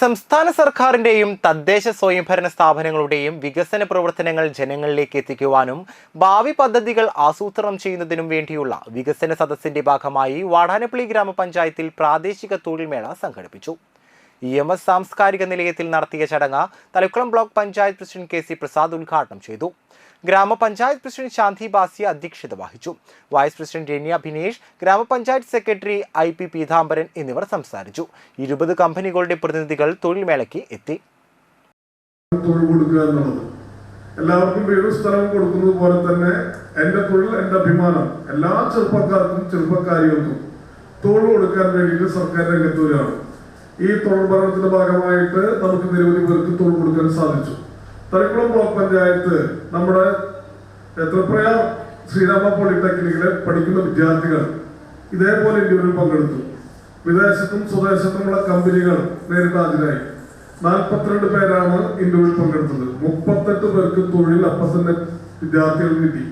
സംസ്ഥാന സർക്കാരിന്റെയും തദ്ദേശ സ്വയംഭരണ സ്ഥാപനങ്ങളുടെയും വികസന പ്രവർത്തനങ്ങൾ ജനങ്ങളിലേക്ക് എത്തിക്കുവാനും ഭാവി പദ്ധതികൾ ആസൂത്രണം ചെയ്യുന്നതിനും വേണ്ടിയുള്ള വികസന സദസ്സിന്റെ ഭാഗമായി വാടാനപ്പള്ളി ഗ്രാമപഞ്ചായത്തിൽ പ്രാദേശിക തൊഴിൽമേള സംഘടിപ്പിച്ചു. ഇ എം എസ് സാംസ്കാരിക നിലയത്തിൽ നടത്തിയ ചടങ്ങ് Thalakkulam block panchayat president K C Prasad ഉദ്ഘാടനം ചെയ്തു. ഗ്രാമപഞ്ചായത്ത് പ്രസിഡന്റ് ശാന്തി ബാസി അധ്യക്ഷത വഹിച്ചു. വൈസ് പ്രസിഡന്റ് രമ്യ ഭിനേഷ് ഗ്രാമപഞ്ചായത്ത് സെക്രട്ടറി ഐ പി പീതാംബരൻ എന്നിവർ സംസാരിച്ചു. ഇരുപത് കമ്പനികളുടെ പ്രതിനിധികൾ തൊഴിൽമേളയ്ക്ക് എത്തി. എല്ലാവർക്കും വീടും സ്ഥലവും കൊടുക്കുന്നത് പോലെ തന്നെ എന്റെ തൊഴിൽ എന്റെ അഭിമാനം. എല്ലാ ചെറുപ്പക്കാർക്കും ചെറുപ്പക്കാരികൾക്കും തൊഴിൽ കൊടുക്കാൻ വേണ്ടിയിട്ട് സർക്കാർ രംഗത്ത് ഈ തൊഴിൽ ഭരണത്തിന്റെ ഭാഗമായിട്ട് നമുക്ക് നിരവധി പേർക്ക് തൊഴിൽ കൊടുക്കാൻ സാധിച്ചു. തളിക്കുളം ബ്ലോക്ക് പഞ്ചായത്ത് നമ്മുടെ തൃപ്രയാർ ശ്രീരാമ പോളിടെക്നിക്കിലെ പഠിക്കുന്ന വിദ്യാർത്ഥികൾ ഇതേപോലെ ഇന്ത്യയിൽ പങ്കെടുത്തു. വിദേശത്തും സ്വദേശത്തുമുള്ള കമ്പനികൾ നേരിട്ട് ഹാജരായി. നാൽപ്പത്തിരണ്ട് പേരാണ് ഇന്ത്യയിൽ പങ്കെടുത്തത്. മുപ്പത്തെട്ട് പേർക്ക് തൊഴിൽ അപ്പം തന്നെ വിദ്യാർത്ഥികൾ കിട്ടി.